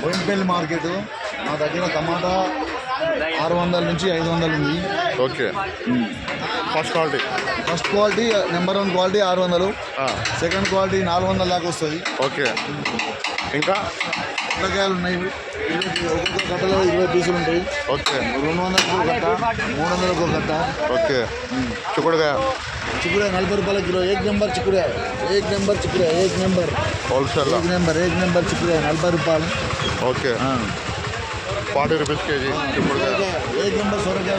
Boinapalli market. మా దగ్గర టమాటా ఆరు వందల నుంచి ఐదు వందలు ఉంది. Okay. First quality. First quality number one quality ఆరు వందలు. సెకండ్ క్వాలిటీ నాలుగు వందల దాకా వస్తుంది. ఓకే. ఇంకా? కూరగాయలు ఉన్నాయి. ఒక్కొక్క గట్టలో ఇరవై పీసులు ఉంటాయి. ఓకే. రెండు వందలకు ఒక గట్ట మూడు వందలకు ఒక గట్ట ఓకే. చిక్కుడుగా చిక్కుడే నలభై రూపాయల కిలో. ఏక్ నెంబర్ చిక్కుడే ఏక్ నెంబర్ చిక్కుడే ఏక్ నెంబర్. హోల్సేల్ ఏక్ నెంబర్ ఏక్ నెంబర్ చిక్కుడే నలభై రూపాయలు. ఓకే. ఫార్టీ రూపీస్ కేజీ ఏక్ నెంబర్ సొరకాయ.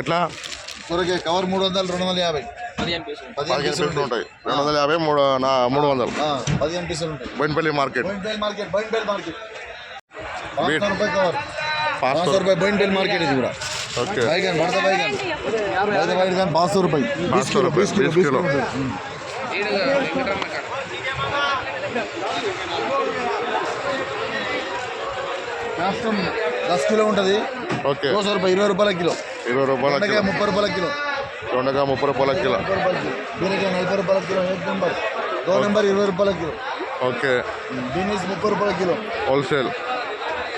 ఎట్లా? సొరకాయ కవర్ మూడు వందలు రెండు వందల యాభై. పదిహేను పీసులు. ఉంటాయి. రెండు వందల యాభై మూడు మూడు వందలు. పదిహేను పీసులు ఉంటాయి. మార్కెట్. మార్కెట్ బొయినపల్లి రూపాయి మార్కెట్ ఇది కూడా. ఓకే. బైగన్ వడత బైగన్ వడత బైగన్ రూపాయి. రూపాయి కిలో దస్ కిలో ఉంటుంది. ఓకే. దోశ ఇరవై రూపాయల కిలో. ఇరవై రూపాయల ముప్పై రూపాయల కిలో. దొండకాయ ముప్పై రూపాయల కిలో. బీరకాయ నలభై రూపాయల కిలో ఏక్ నెంబర్ దో నెంబర్ ఇరవై రూపాయల కిలో. ఓకే. బీనీస్ ముప్పై రూపాయల కిలో. హోల్సేల్.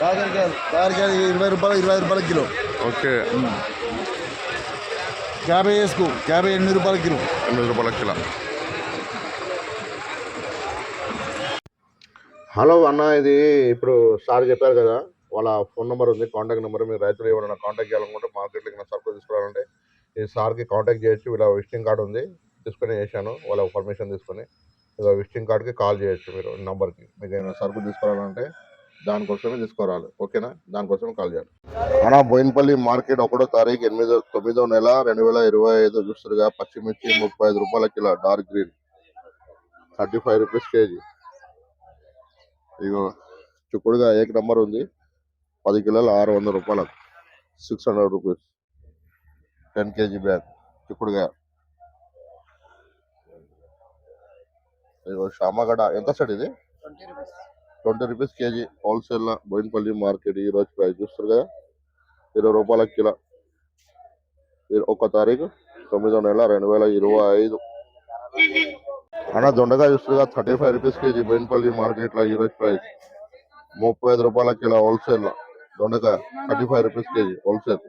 కాకరకాయలు కాకరకాయలు ఇరవై రూపాయలు ఇరవై రూపాయల కిలో. ఓకే. క్యాబేజ్ వేసుకో క్యాబేజ్ ఎనిమిది రూపాయల కిలో. ఎనిమిది రూపాయల కిలో. హలో అన్న ఇది ఇప్పుడు సార్ చెప్పారు కదా వాళ్ళ ఫోన్ నెంబర్ ఉంది కాంటాక్ట్ నెంబర్ మీరు రైతులు ఎవరైనా కాంటాక్ట్ చేయాలనుకుంటే మార్కెట్లోకి సరుకులు తీసుకురావాలంటే సార్కి కాంటాక్ట్ చేయొచ్చు. ఇలా విజిటింగ్ కార్డు ఉంది. తీసుకుని చేశాను. వాళ్ళ పర్మిషన్ తీసుకొని. ఇలా విజిటింగ్ కార్డ్కి కాల్ చేయొచ్చు మీరు నంబర్కి. మీకు ఏమైనా సరుకు తీసుకురావాలంటే దానికోసమే తీసుకురావాలి. ఓకేనా? దానికోసమే కాల్ చేయాలి. అన్న బోయినపల్లి మార్కెట్ ఒకటో తారీఖు ఎనిమిదో తొమ్మిదో నెల రెండు వేల ఇరవై ఐదు చూస్తురుగా. పచ్చిమిర్చి ముప్పై ఐదు రూపాయల kilo dark green. Thirty five rupees kg. ఇగో చిక్కుడుగా ఏక నెంబర్ ఉంది. పది కిలోలు ఆరు వందల రూపాయలకు six hundred rupees. Ten kg bag చిక్కుడుగా. షామగడ ఎంత సార్ ఇది? Twenty rupees. Kg. Wholesale Bowenpally market ఈ రోజు ప్రైస్ చూస్తారు కదా? ఇరవై రూపాయల కిలో. ఒక తారీఖు తొమ్మిదో నెల రెండు వేల ఇరవై ఐదు. అన్న దొండకాయ చూస్తుగా thirty five rupees kg Bowenpally మార్కెట్లో ఈ రోజు ప్రైస్ ముప్పై ఐదు రూపాయల కిలో హోల్సేల్లో దొండకాయ thirty five rupees KG wholesale.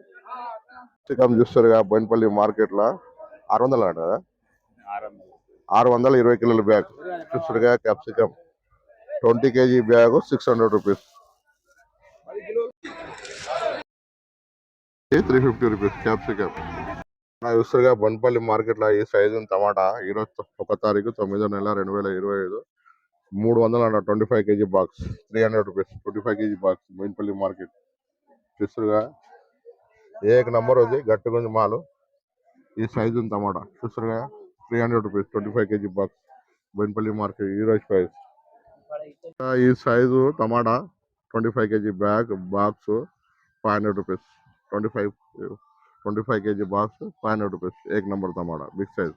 Chicken చూస్తారుగా Boinapalli మార్కెట్లో ఆరు వందలు అంట కదా? ఆరు వందల ఇరవై కిలోల bag. చూస్తారుగా capsicum. Twenty kg bag six hundred rupees. Three fifty rupees capsicum. చూస్తారుగా Bowenpally మార్కెట్లో ఈ సైజు టమాటా ఈరోజు ఒక తారీఖు తొమ్మిదో నెల రెండు వేల ఇరవై ఐదు. మూడు వందలు అంట twenty five KG box. Three hundred rupees twenty five KG box Bowenpally market. చూస్తారుగా ఏక నంబర్ ఉంది గట్టి ఉంది మాలు. ఈ సైజు ఉంది టమాటా. చూస్తారుగా three hundred rupees twenty five kg box Bowenpally market ఈ రోజు ప్రైస్ ఈ సైజు టమాటా twenty five kg bag box five hundred rupees twenty five twenty five kg box five hundred rupees ఏక్ నెంబర్ టమాటా బిగ్ సైజ్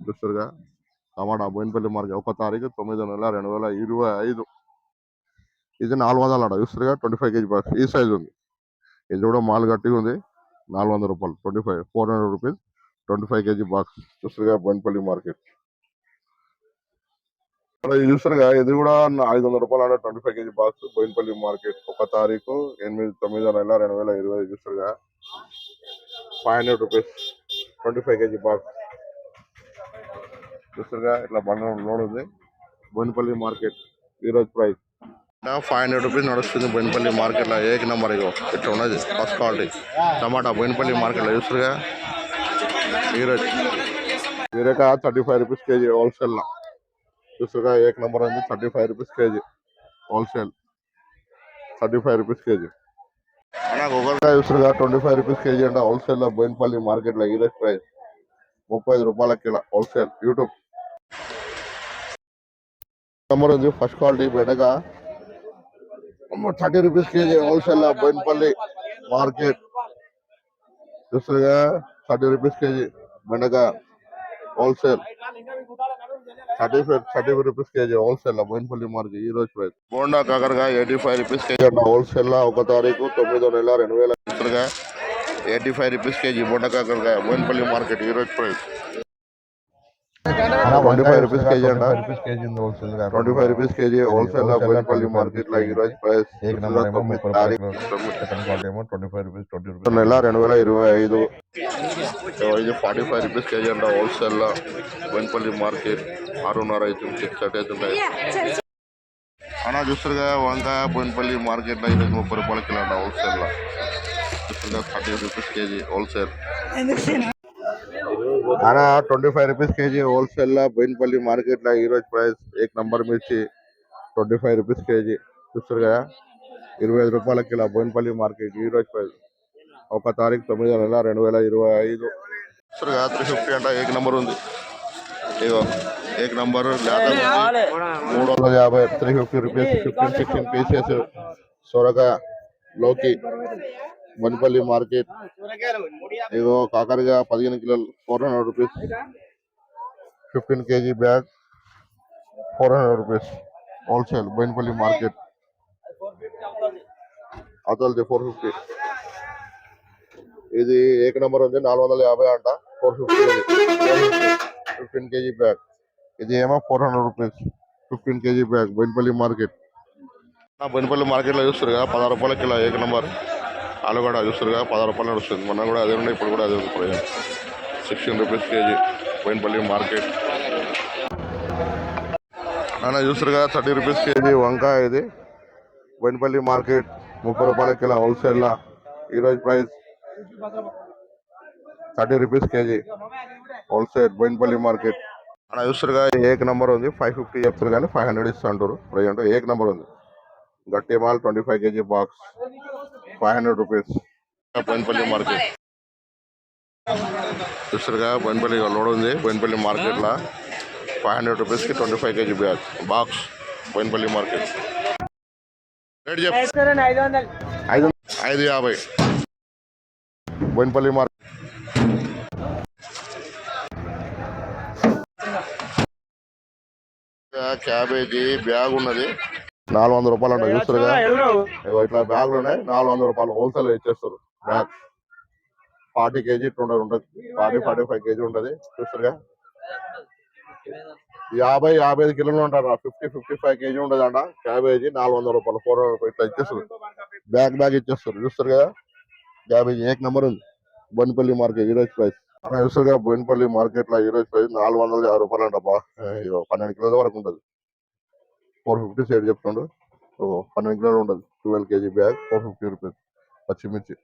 చూస్తారుగా టమాటా Boinapalli market ఒక తారీఖు తొమ్మిది నెల రెండు వేల ఇరవై ఐదు. ఇది నాలుగు వందలు అడ చూస్తారుగా ట్వంటీ ఫైవ్ కేజీ బాక్స్ ఈ సైజ్ ఉంది. ఇది కూడా మాల్ గట్టిగా ఉంది. నాలుగు వందల రూపాయలు. Twenty five four hundred rupees twenty five kg box. చూస్తారుగా Boinapalli market. ఇక్కడ ఇది చూస్తారుగా ఇది కూడా ఐదు వందల రూపాయలు అంటే twenty five kg box Bowenpally market. ఒక తారీఖు ఎనిమిది తొమ్మిది నెల రెండు వేల ఇరవై చూస్తారుగా five hundred rupees twenty five kg box. చూస్తారుగా ఇట్లా బండ లోడ్ ఉంది. బోయినపల్లి మార్కెట్ ఈరోజు ప్రైస్. ఫైవ్ హండ్రెడ్ రూపీస్ నడుస్తుంది బోయినపల్లి మార్కెట్లో ఏక నెంబర్ ఇగో ఇట్లా ఉన్నది ఫస్ట్ క్వాలిటీ టమాటా బోయినపల్లి మార్కెట్లో చూస్తారుగా? ఈరోజు వీరేక థర్టీ ఫైవ్ రూపీస్ కేజీ హోల్సేల్లో చూసారుగా ఏక నెంబర్ ఉంది thirty five rupees kg wholesale thirty five rupees kg. నాకు ఒకరిగా చూసారుగా ట్వంటీ ఫైవ్ రూపీస్ కేజీ అంటే హోల్సేల్లో బోయినపల్లి మార్కెట్లో ఈరోజు ప్రైస్ ముప్పై ఐదు రూపాయల కిలో హోల్సేల్ యూట్యూబ్ నెంబర్ ఉంది first quality బెడగా thirty rupees kg wholesale Bowenpally market. చూస్తుందిగా thirty rupees KG బెండకాయ wholesale. Thirty five thirty five rupees kg wholesale Bowenpally market ఈ రోజు ప్రైస్. బోండా కాకరగా ఎయిటీ ఫైవ్ రూపీస్ కేజీ అంట హోల్సేల్ ఒక తారీఖు తొమ్మిదో నెల రెండు వేల ఎయిటీ ఫైవ్ రూపీస్ కేజీ బొండ కాకరకాయ బోయినపల్లి మార్కెట్ రోజు price. Twenty five rupees kg గా. Twenty five rupees kg wholesale Bowenpally మార్కెట్లో ప్రైస్ రూపీస్ ట్వంటీ రూపీస్ నెల రెండు వేల ఇరవై ఐదు. ఇది ఫార్టీ ఫైవ్ రూపీస్ కేజీ అంట హోల్సేల్లో. బోయినపల్లి మార్కెట్. ఆరున్నర అవుతుంది. సిక్స్ థర్టీ అవుతుంటాయి అన్నా చూస్తారుగా వంకాయ బోయినపల్లి మార్కెట్లో ఈరోజు ముప్పై రూపాయల కిలో అంట హోల్సేల్లో. చూస్తారుగా థర్టీ రూపీస్ కేజీ హోల్సేల్ అనా ట్వంటీ ఫైవ్ రూపీస్ కేజీ హోల్సేల్లో బోయినపల్లి మార్కెట్లో ఈరోజు ప్రైస్ ఏక్ నంబర్ మిర్చి ట్వంటీ ఫైవ్ రూపీస్ కేజీ. చూస్తారు కదా? ఇరవై ఐదు రూపాయల కిలో బోయినపల్లి మార్కెట్ ఈ రోజు ప్రైస్. ఒక తారీఖు తొమ్మిది నెల రెండు వేల ఇరవై ఐదు. చూస్తారు కదా? త్రీ ఫిఫ్టీ అంట ఏక్ నంబర్ ఉంది. ఇగో ఏక్ నంబర్ మూడు వందల యాభై three fifty rupees fifteen sixteen pieces సొరకాయ లోకి. బోయినపల్లి మార్కెట్. ఇగో కాకరగా పదిహేను కిలోలు four hundred rupees. Fifteen kg bag four hundred rupees. Wholesale Bowenpally market. అతల్ది four fifty. ఇది ఏక నెంబర్ ఉంది నాలుగు వందల యాభై అంట. Four fifty fifteen kg bag. ఇది ఏమో four hundred rupees. Fifteen kg bag Bowenpally market. Bowenpally మార్కెట్లో చూస్తారు కదా పదహారు రూపాయల కిలో ఏక నెంబర్. ఆలుగడ్డ కూడా కదా పదహారు రూపాయలు నడుస్తుంది. మొన్న కూడా అదే ఉండే ఇప్పుడు కూడా అదే ఉంది present sixteen rupees kg Bowenpally market. నాన్న చూస్తారుగా థర్టీ రూపీస్ కేజీ వంకాయ ఇది. పోయినపల్లి మార్కెట్ ముప్పై రూపాయల కిలో హోల్సేల్లా. ఈరోజు price thirty rupees kg wholesale Bowenpally market. అలా చూస్తారుగా ఏక్ నెంబర్ ఉంది ఫైవ్ ఫిఫ్టీ చెప్తారు కానీ ఫైవ్ హండ్రెడ్ ఇస్తా అంటారు ప్రజెంట్ ఏక్ నెంబర్ ఉంది. గట్టి mall twenty five kg box five hundred rupees Bowenpally market చూస్తారుగా Bowenpally load ఉంది. బోయినపల్లి మార్కెట్లో ఫైవ్ హండ్రెడ్ రూపీస్కి twenty five kg bag box Bowenpally market. Rate చెప్పు. ఐదు యాభై. బోయినపల్లి మార్కెట్. క్యాబేజీ బ్యాగ్ ఉన్నది. నాలుగు వందల రూపాయలు అంట చూస్తారుగా ఇగో ఇట్లా బ్యాగులు ఉన్నాయి నాలుగు వందల రూపాయలు హోల్సేల్ ఇచ్చేస్తారు బ్యాగ్. ఫార్టీ కేజీ ట్వంటీ ఉంటుంది. ఫార్టీ ఫార్టీ ఫైవ్ కేజీ ఉంటుంది. చూస్తారుగా యాభై యాభై ఐదు కిలోలు ఉంటారు ఫిఫ్టీ ఫిఫ్టీ ఫైవ్ కేజీ ఉంటుంది అంట. క్యాబేజీ నాలుగు వందల రూపాయలు ఫోర్ హండ్రెడ్ ఇట్లా ఇచ్చేస్తారు బ్యాగ్ బ్యాగ్ ఇచ్చేస్తారు చూస్తారు కదా? క్యాబేజీ ఏక్ నెంబర్ ఉంది. బొన్పల్లి మార్కెట్ ఈరోజు ప్రైస్ చూస్తారు కదా? బోయినపల్లి మార్కెట్లో ఈరోజు ప్రైస్ నాలుగు వందల యాభై రూపాయలు అంట పన్నెండు కిలోల వరకు ఉంటుంది. ఫోర్ ఫిఫ్టీ సైడ్ చెప్తుండ్రు ఓ పన్నెండు కిలోలు ఉంటుంది twelve kg bag four fifty rupees. పచ్చిమిర్చి.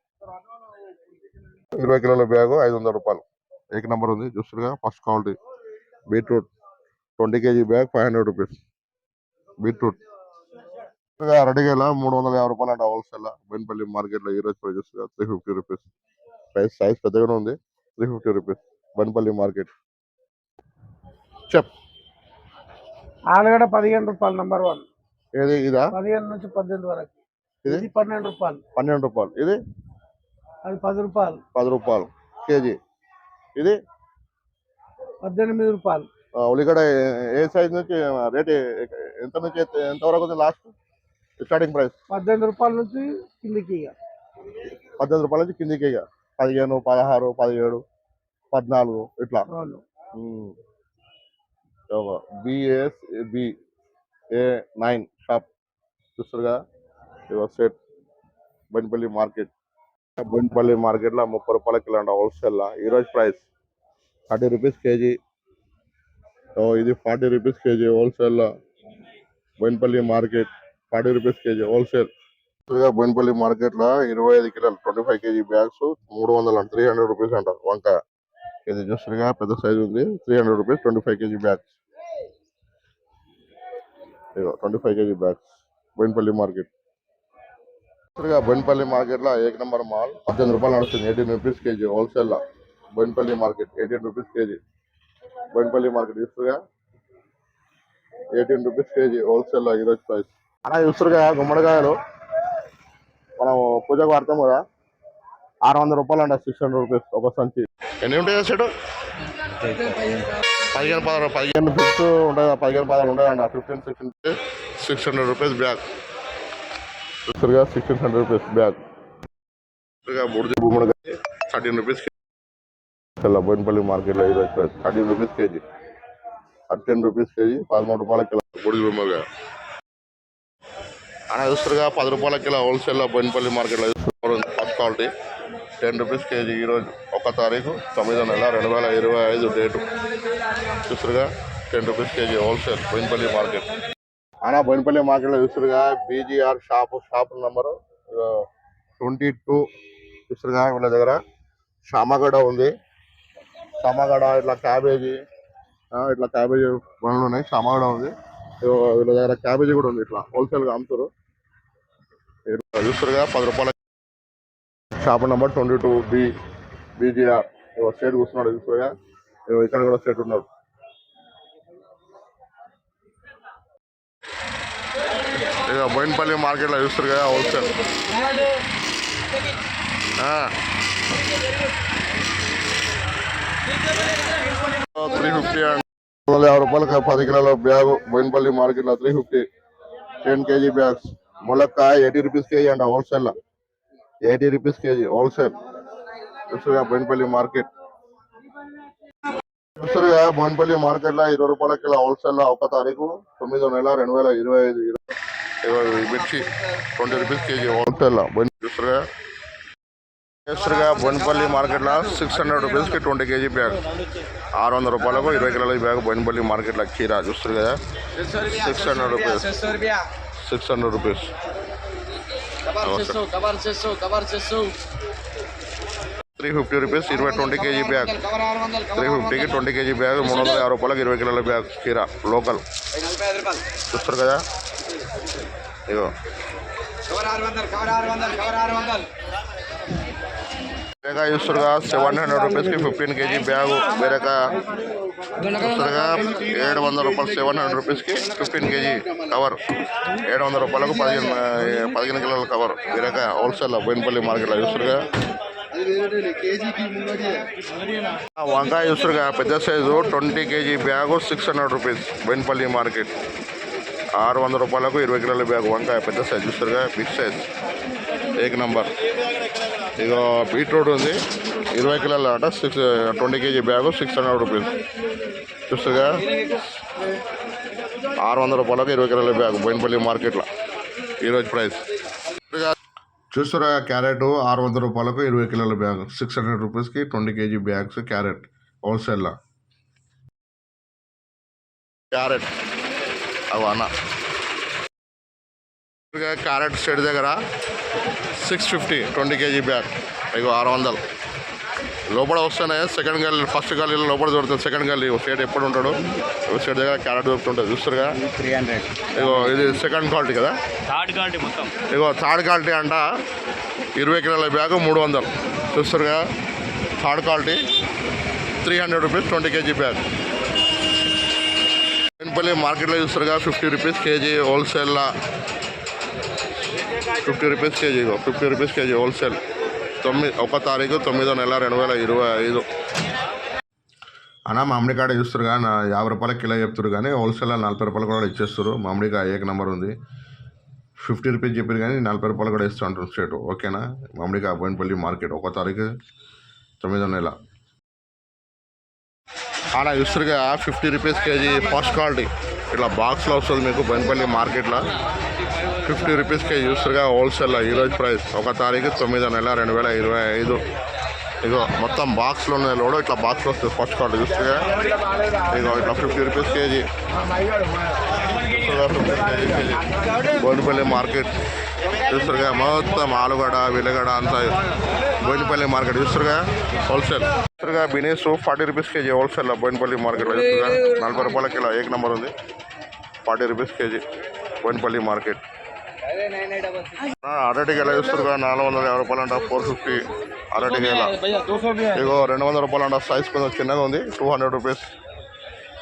ఇరవై కిలోల బ్యాగ్ ఐదు వందల రూపాయలు. ఏక నెంబర్ ఉంది. చూస్తుగా first quality. Beetroot. Twenty kg bag five hundred rupees. Beetroot. అరటికాయల మూడు వందల యాభై రూపాయలు అంటే హోల్సేల్ బెన్పల్లి మార్కెట్లో ఈ రోజు prices three fifty rupees. Price size పెద్దగానే ఉంది. Three fifty rupees. Bowenpally market. చెప్. ఆలుగడ్డ పదిహేను రూపాయలు నంబర్ వన్ ఏది ఇదా? పదిహేను నుంచి పద్దెనిమిది వరకు. ఇది? పన్నెండు రూపాయలు. పన్నెండు రూపాయలు. ఇది? అది పది రూపాయలు. పది రూపాయలు. కేజీ. ఇది? పద్దెనిమిది రూపాయలు. ఉల్లిగడ్డ ఏ- సైజ్ నుంచి రేట్ ఎంత నుంచి ఎంత- వరకు లాస్ట్ స్టార్టింగ్ ప్రైస్ పద్దెనిమిది రూపాయల నుంచి కిందికి పద్దెనిమిది రూపాయల నుంచి కిందికి పదిహేను పదహారు పదిహేడు పద్నాలుగు ఇట్లా. అవును ఏ నైన్. షాప్. చూస్తారుగా ఇవో సెట్ బండిపల్లి మార్కెట్. బండిపల్లి మార్కెట్లో ముప్పై రూపాయల కిలో అంట హోల్సేల్లో ఈరోజు ప్రైస్ థర్టీ రూపీస్ కేజీ. ఇది ఫార్టీ రూపీస్ కేజీ హోల్సేల్లో Bowenpally market forty rupees kg wholesale Bowenpally మార్కెట్లో ఇరవై ఐదు కిలోలు ట్వంటీ ఫైవ్ కేజీ బ్యాగ్స్ మూడు వందలు త్రీ హండ్రెడ్ రూపీస్ అంటారు వంకాయ. ఇది చూస్తారుగా పెద్ద సైజ్ ఉంది. Three hundred rupees twenty five kg bags ఇగో twenty five kg bags Bowenpally market. యాక్చువల్గా బోయినపల్లి మార్కెట్లో ఏక నెంబర్ మాల్ పద్దెనిమిది రూపాయలు నడుస్తుంది. ఎయిటీన్ రూపీస్ కేజీ హోల్సేల్లో Bowenpally market eighteen rupees kg. Bowenpally market చూస్తుగా eighteen rupees KG హోల్సేల్లో ఈరోజు ప్రైస్ అలా చూస్తారుగా గుమ్మడికాయలు. మనం పూజకు వాడతాం కదా? ఆరు వందల రూపాయలు అంట సిక్స్ హండ్రెడ్ రూపీస్ ఒక సంచి. ఎన్ని ఉంటాయి సెట్ పదిహేను పదహారు పదిహేను ఫిఫ్త్ ఉంటుంది పదిహేను పదహారు ఉంటుంది అంట fifteen sixteen six hundred rupees bag చూస్తారుగా sixteen hundred rupees bag బుడిది కానీ థర్టీన్ రూపీస్ కేజీ బోయినపల్లి మార్కెట్లో ఇది thirteen rupees kg thirteen rupees kg పదమూడు రూపాయల కిలో. బూడిద బొమ్మగా అలా చూస్తారుగా పది రూపాయల కిలో హోల్సేల్లో బోయినపల్లి మార్కెట్లో చూస్తున్నారు. క్వాలిటీ టెన్ రూపీస్ కేజీ ఈరోజు. ఒక తారీఖు తొమ్మిదో నెల రెండు వేల ఇరవై ఐదు date. చూస్తారుగా ten rupees kg wholesale Bowenpally market. అనా బోయినపల్లి మార్కెట్లో చూస్తారుగా BGR shop shop number twenty two చూస్తారుగా వీళ్ళ దగ్గర షామగడ ఉంది. షామగడ ఇట్లా క్యాబేజీ ఆ, ఇట్లా క్యాబేజీ బండ్లు ఉన్నాయి. షామగడ ఉంది. వీళ్ళ దగ్గర క్యాబేజీ కూడా ఉంది ఇట్లా హోల్సేల్గా అమ్ముతారు. చూస్తారుగా పది రూపాయల shop number twenty two B BGR state కూర్చున్నాడు చూస్తారుగా ఇక్కడ కూడా స్టేట్ ఉన్నాడు ఇక బోయినపల్లి మార్కెట్లో చూస్తారు కదా హోల్సేల్ త్రీ ఫిఫ్టీ అండ్ యాభై రూపాయలకి పది కిలోల బ్యాగ్ బోయినపల్లి మార్కెట్లో three fifty ten kg bags. ములక్కాయ ఎయిటీ రూపీస్ కేజీ అంట wholesale eighty rupees kg wholesale చూస్తారుగా Boinapalli market చూస్తారుగా బోయినపల్లి మార్కెట్లో ఇరవై రూపాయల కిలో హోల్సేల్ ఒక తారీఖు తొమ్మిదో నెల రెండు వేల ఇరవై ఐదు ఇరవై మిర్చి ట్వంటీ రూపీస్ కేజీ హోల్సేల్ చూస్తారుగా చూస్తారుగా బోయినపల్లి మార్కెట్లో సిక్స్ హండ్రెడ్ రూపీస్కి ట్వంటీ కేజీ బ్యాగ్ ఆరు వందల రూపాయలకు ఇరవై కిలోల బ్యాగ్ బోయినపల్లి మార్కెట్లో కీరా. చూస్తారు కదా six hundred rupees six hundred rupees cover చేసు కవర్ చేసు త్రీ ఫిఫ్టీ రూపీస్ ఇరవై ట్వంటీ కేజీ బ్యాగ్. త్రీ ఫిఫ్టీకి ట్వంటీ కేజీ బ్యాగ్ మూడు వందల యాభై రూపాయలకు ఇరవై కిలోల బ్యాగ్ కీరా లోకల్. చూస్తారు కదా? ఇగో. బీరకాయ చూస్తుండగా సెవెన్ హండ్రెడ్ రూపీస్కి ఫిఫ్టీన్ కేజీ బ్యాగ్ బీరకాయ. చూస్తుండగా ఏడు వందల రూపాయలు సెవెన్ హండ్రెడ్ రూపీస్కి ఫిఫ్టీన్ కేజీ కవర్. ఏడు వందల రూపాయలకు పదిహేను పదిహేను కిలోల కవర్. బీరకాయ హోల్సేల్ బోయినపల్లి మార్కెట్లో చూస్తుండగా వంకాయ చూస్తుండగా పెద్ద size twenty kg bag six hundred rupees Bowenpally market. ఆరు వందల రూపాయలకు ఇరవై కిలోల బ్యాగ్ వంకాయ పెద్ద సైజ్ చూస్తుండగా బిగ్ సైజ్. ఏక్ నంబర్. ఇక బీట్రూట్ ఉంది. ఇరవై కిలోల అట six twenty kg bag six hundred rupees. చూస్తుగా ఆరు వందల రూపాయలకు ఇరవై కిలోల బ్యాగ్ బోయినపల్లి మార్కెట్లో. ఈరోజు ప్రైస్. చూస్తారా క్యారెట్ ఆరు వందల రూపాయలకు ఇరవై కిలోల బ్యాగ్ సిక్స్ హండ్రెడ్ రూపీస్కి ట్వంటీ కేజీ బ్యాగ్స్ క్యారెట్ హోల్సేల్లో. క్యారెట్. అవి క్యారెట్ స్టేట్ దగ్గర six fifty twenty kg bag ఇగో ఆరు వందలు లోపల వస్తేనే సెకండ్ గల్లీ ఫస్ట్ గల్లీలో లోపల దొరుకుతుంది. సెకండ్ గల్లీ స్టేట్ ఎప్పుడు ఉంటాడు? స్టేట్ దగ్గర క్యారెట్ దొరుకుతుంటుంది చూస్తారుగా త్రీ హండ్రెడ్ ఇగో ఇది సెకండ్ క్వాలిటీ కదా? థర్డ్ క్వాలిటీ మొత్తం. ఇగో థర్డ్ క్వాలిటీ అంట ఇరవై కిలోల బ్యాగ్ మూడు వందలు చూస్తారుగా third quality three hundred rupees twenty kg bag. Bowenpally మార్కెట్లో చూస్తారుగా ఫిఫ్టీ రూపీస్ కేజీ హోల్సేల్లో fifty rupees kg fifty rupees kg wholesale. తొమ్మిది ఒక తారీఖు తొమ్మిదో నెల రెండు వేల ఇరవై ఐదు. అన్న మామిడికాయ చూస్తారు కానీ యాభై రూపాయల కిలో చెప్తారు కానీ హోల్సేల్లో నలభై రూపాయలు కూడా ఇచ్చేస్తారు మామిడికాయ ఏక నెంబర్ ఉంది. ఫిఫ్టీ రూపీస్ చెప్పారు కానీ నలభై రూపాయలు కూడా ఇస్తూ ఉంటారు స్టేట్. ఓకేనా? మామిడికాయ బోయినపల్లి మార్కెట్ ఒక తారీఖు తొమ్మిదో నెల. అలా చూస్తారుగా fifty rupees kg first quality. ఇట్లా బాక్స్లో వస్తుంది మీకు బోయినపల్లి మార్కెట్లో. ఫిఫ్టీ రూపీస్ కేజీ హోల్సేల్లో ఈరోజు ప్రైస్ ఒక తారీఖు తొమ్మిదో నెల రెండు వేల ఇరవై ఐదు. ఇగో మొత్తం బాక్స్లో ఉన్నాయి లోడు ఇట్లా బాక్స్లో వస్తుంది ఫస్ట్ కార్డు చూస్తారుగా ఇగో ఇట్లా fifty rupees kg. Bowenpally market చూస్తురుగా మొత్తం ఆలుగడ విలగడ అంతా బోయినపల్లి మార్కెట్ చూస్తురుగా హోల్సేల్ చూస్తురుగా బినీస్ ఫార్టీ రూపీస్ కేజీ హోల్సేల్లో బోయినపల్లి మార్కెట్లో చూస్తురుగా నలభై రూపాయల కిలో ఏక నెంబర్ ఉంది. Forty rupees kg Bowenpally market. అరటికి ఎలా ఇస్తారు నాలుగు వందల యాభై రూపాయలు అంట ఫోర్ ఫిఫ్టీ అరటికి ఎలా ఇగో రెండు వందల రూపాయలు అంట సైజ్ కొంచెం చిన్నగా ఉంది టూ హండ్రెడ్ రూపీస్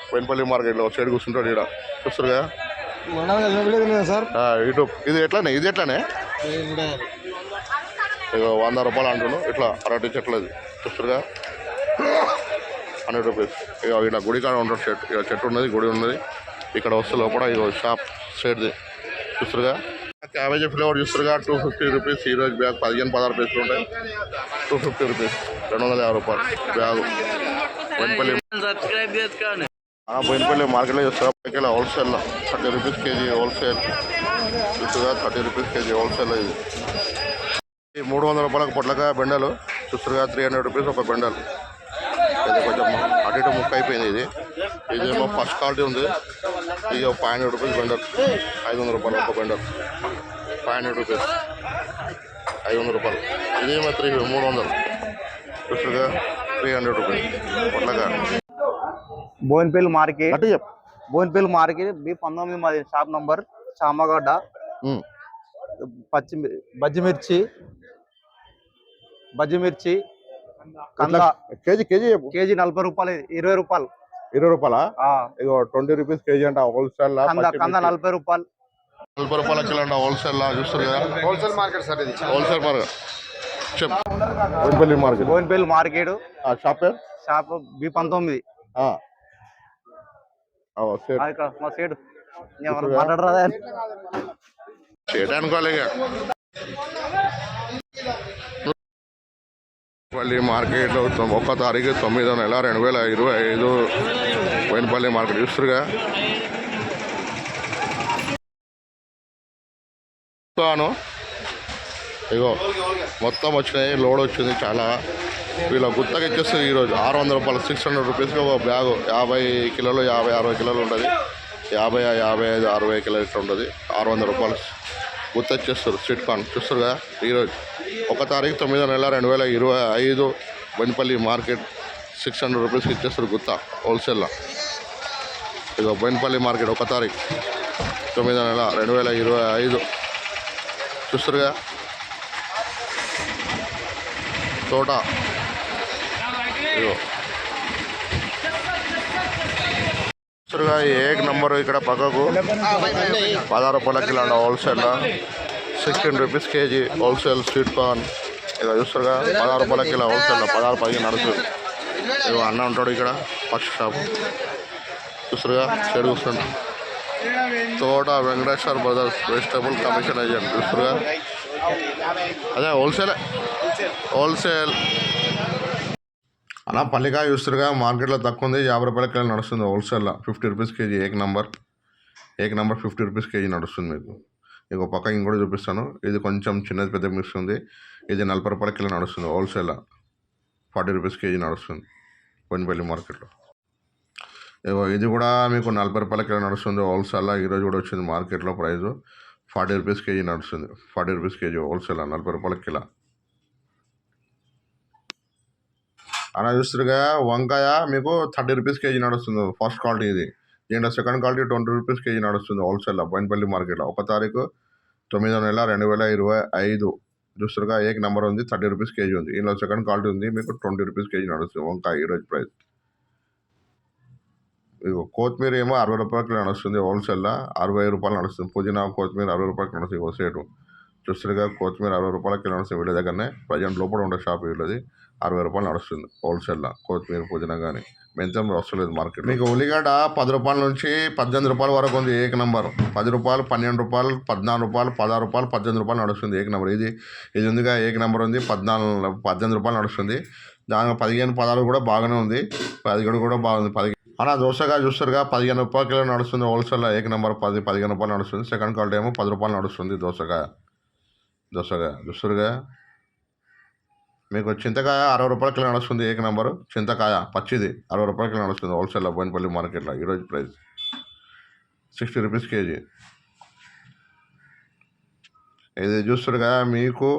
బోయినపల్లి మార్కెట్లో సైడ్ కూర్చుంటాడు ఇక్కడ చూస్తారు కదా? ఇటు ఇది ఎట్లానే? ఇది ఎట్లానే? ఇగో వంద రూపాయలు అంటున్నాను ఇట్లా అరటి చెట్లు ఇది చూస్తారుగా హండ్రెడ్ రూపీస్ ఇక ఇక్కడ గుడి కాడ ఉంటాడు చెట్టు ఇక చెట్టు ఉన్నది గుడి ఉన్నది. ఇక్కడ వస్తే లోపల ఇక షాప్ సైడ్ది చూస్తారుగా క్యాబేజీ ఫ్లేవర్ చూస్తారుగా టూ ఫిఫ్టీ రూపీస్ ఈ రోజు బ్యాగ్ పదిహేను పదహారు పీసులు ఉంటాయి. టూ ఫిఫ్టీ రూపీస్ రెండు వందల యాభై రూపాయలు బ్యాగ్ బోయినపల్లి ఆ, బోయినపల్లి మార్కెట్లో చూస్తారా? హోల్సేల్లో థర్టీ రూపీస్ కేజీ హోల్సేల్ చూస్తుగా థర్టీ రూపీస్ కేజీ హోల్సేల్ ఇది. మూడు వందల రూపాయలకు పొట్లకాయ బెండలు చూస్తుగా త్రీ హండ్రెడ్ రూపీస్ ఒక బెండల్. ఇది కొంచెం అటు ఇటు ముక్క అయిపోయింది ఇది. ఇదేమో ఫస్ట్ క్వాలిటీ ఉంది. ఇది ఫైవ్ హండ్రెడ్ రూపీస్ బెండల్ ఐదు వందల రూపాయలు ఒక బెండల్. ఫైవ్ హండ్రెడ్ రూపీస్ ఐదు వందల రూపాయలు. ఇదేమో త్రీ మూడు వందలు. చూస్తుగా త్రీ హండ్రెడ్ రూపీస్ పొట్లకాయ. బోయినపల్లి మార్కెట్. అటు చెప్పు. బోయినపల్లి మార్కెట్ బి పంతొమ్మిది మాది షాప్ నంబర్ చామగడ్డ. పచ్చి బజ్జిమిర్చి బజ్జిమిర్చి కంద. కేజీ కేజీ చెప్పు. కేజీ నలభై రూపాయలు ఇరవై రూపాయలు. ఇరవై రూపాయలా? ఇగో ట్వంటీ రూపీస్ కేజీ అంట హోల్సేల్ కంద నలభై రూపాయలు. నలభై రూపాయల కిలో అంట హోల్సేల్ లా చూస్తారు కదా. హోల్సేల్ మార్కెట్ సార్ ఇది. Wholesale market. చెప్పు. బోయినపల్లి మార్కెట్. బోయినపల్లి మార్కెట్. ఆ షాప్ పేరు? షాప్ బి పంతొమ్మిది. మా సైడ్ ఎవరు మాట్లాడరాదా చేయడానికి వాళ్ళే ఇక. పల్లి మార్కెట్లో ఒక్క తారీఖు తొమ్మిదో నెల రెండు వేల ఇరవై ఐదు బోయినపల్లి మార్కెట్ చూస్తురుగా తాను ఇగో మొత్తం వచ్చినాయి లోడ్ వచ్చింది చాలా. వీళ్ళ గుత్తకి ఇచ్చేస్తుంది ఈరోజు. ఆరు వందల రూపాయలు సిక్స్ హండ్రెడ్ రూపీస్కి ఒక బ్యాగు. యాభై కిలోలు యాభై అరవై కిలోలు ఉంటుంది. యాభై యాభై ఐదు అరవై కిలోలు ఇట్లా ఉంటుంది. ఆరు వందల రూపాయలు గుత్త ఇచ్చేస్తారు స్వీట్ కార్న్ చూస్తారు కదా ఈరోజు. ఒక తారీఖు తొమ్మిదో నెల రెండు వేల ఇరవై ఐదు బొయినపల్లి మార్కెట్ సిక్స్ హండ్రెడ్ రూపీస్కి ఇచ్చేస్తారు గుత్త హోల్సేల్లో ఇక బొయినపల్లి మార్కెట్ ఒక తారీఖు తొమ్మిదో నెల రెండు వేల ఇరవై ఐదు చూస్తారుగా. తోట. చూస్తారుగా ఏక్ నంబర్ ఇక్కడ పక్కకు. పదహారు రూపాయల కిలో అండి wholesale sixteen rupees KG wholesale sweet corn. ఇక చూస్తారుగా పదహారు రూపాయల కిలో హోల్సేల్లో పదహారు పదిహేను నడుస్తుంది ఇదిగో అన్న ఉంటాడు ఇక్కడ ఫస్ట్ షాప్. చూస్తారుగా చెడు చూస్తుంటా Thota Venkateswara brothers vegetable commission agent చూస్తారుగా అదే హోల్సేల్ హోల్సేల్ అలా పల్లికాయ చూస్తారుగా మార్కెట్లో తక్కువ ఉంది యాభై రూపాయల కిలో నడుస్తుంది హోల్సేల్లో ఫిఫ్టీ రూపీస్ కేజీ ఏక్ నంబర్ ఏక్ నంబర్ ఫిఫ్టీ రూపీస్ కేజీ నడుస్తుంది మీకు. ఇంకో పక్క ఇంకోటి చూపిస్తాను. ఇది కొంచెం చిన్నది పెద్ద మిక్స్ ఉంది ఇది నలభై రూపాయల కిలో నడుస్తుంది హోల్సేల్లో ఫార్టీ రూపీస్ కేజీ నడుస్తుంది. కొన్నిపల్లి మార్కెట్లో. ఇది కూడా మీకు నలభై రూపాయల కిలో నడుస్తుంది. హోల్సేల్ ఈరోజు కూడా వచ్చింది మార్కెట్లో ప్రైస్ ఫార్టీ రూపీస్ కేజీ నడుస్తుంది. ఫార్టీ రూపీస్ కేజీ హోల్సేల్ నలభై రూపాయల కిలో. అలా చూస్తుగా వంకాయ మీకు థర్టీ రూపీస్ కేజీ నడుస్తుంది. ఫస్ట్ క్వాలిటీ ఇది. దీంట్లో second quality twenty rupees KG నడుస్తుంది హోల్సేల్లో బోయినపల్లి మార్కెట్లో. ఒక తారీఖు తొమ్మిదో నెల రెండు వేల ఇరవై ఐదు. చూస్తారుగా ఏక్ నెంబర్ ఉంది థర్టీ రూపీస్ కేజీ ఉంది. ఇందులో సెకండ్ క్వాలిటీ ఉంది మీకు ట్వంటీ రూపీస్ కేజీ నడుస్తుంది వంకాయ ఈరోజు ప్రైస్. కొత్తిమీర ఏమో అరవై రూపాయలకి నడుస్తుంది హోల్సేల్లో అరవై రూపాయలు నడుస్తుంది. పుదీనా కొత్తిమీర అరవై రూపాయలకి నడుస్తుంది. ఒక సేటు. చూస్తుండగా కొత్తిమీర అరవై రూపాయలకి నడుస్తుంది వీళ్ళ దగ్గరనే. ప్రజెంట్ లోపల ఉండే షాప్ వీళ్ళది. అరవై రూపాయలు నడుస్తుంది హోల్సేల్లో కొత్తిమీర పుదీనా కానీ మెంతం వస్తలేదు మార్కెట్ మీకు ఉల్లిగడ్డ పది రూపాయల నుంచి పద్దెనిమిది రూపాయల వరకు ఉంది ఏక నంబర్. పది రూపాయలు పన్నెండు రూపాయలు పద్నాలుగు రూపాయలు పదహారు రూపాయలు పద్దెనిమిది రూపాయలు నడుస్తుంది ఏక నంబర్. ఇది ఇది ఉందిగా ఏక నంబర్ ఉంది. పద్నాలుగు పద్దెనిమిది రూపాయలు నడుస్తుంది. దాని పదిహేను పదహారు కూడా బాగానే ఉంది. పదిహేడు కూడా బాగుంది. పదిహేను అలా దోశగా చూస్తారుగా పదిహేను రూపాయల కిలో నడుస్తుంది హోల్సేల్లో ఏక నెంబర్ పది పదిహేను రూపాయలు నడుస్తుంది సెకండ్ క్వాలిటీ ఏమో పది రూపాయలు నడుస్తుంది దోశగా దోశగా చూస్తారుగా? మీకు చింతకాయ అరవై రూపాయల కిలో నడుస్తుంది ఏక నెంబరు చింతకాయ పచ్చిది అరవై రూపాయల కిలో నడుస్తుంది హోల్సేల్లో బోయినపల్లి మార్కెట్లో ఈరోజు ప్రైస్ సిక్స్టీ రూపీస్ కేజీ. ఇది చూస్తారుగా మీకు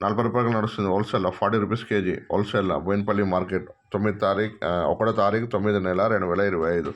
నలభై రూపాయలు నడుస్తుంది హోల్సేల్లో ఫార్టీ రూపీస్ కేజీ హోల్సేల్లో బోయినపల్లి మార్కెట్. తొమ్మిది తారీఖు ఒకటో తారీఖు తొమ్మిది నెల రెండు వేల ఇరవై ఐదు.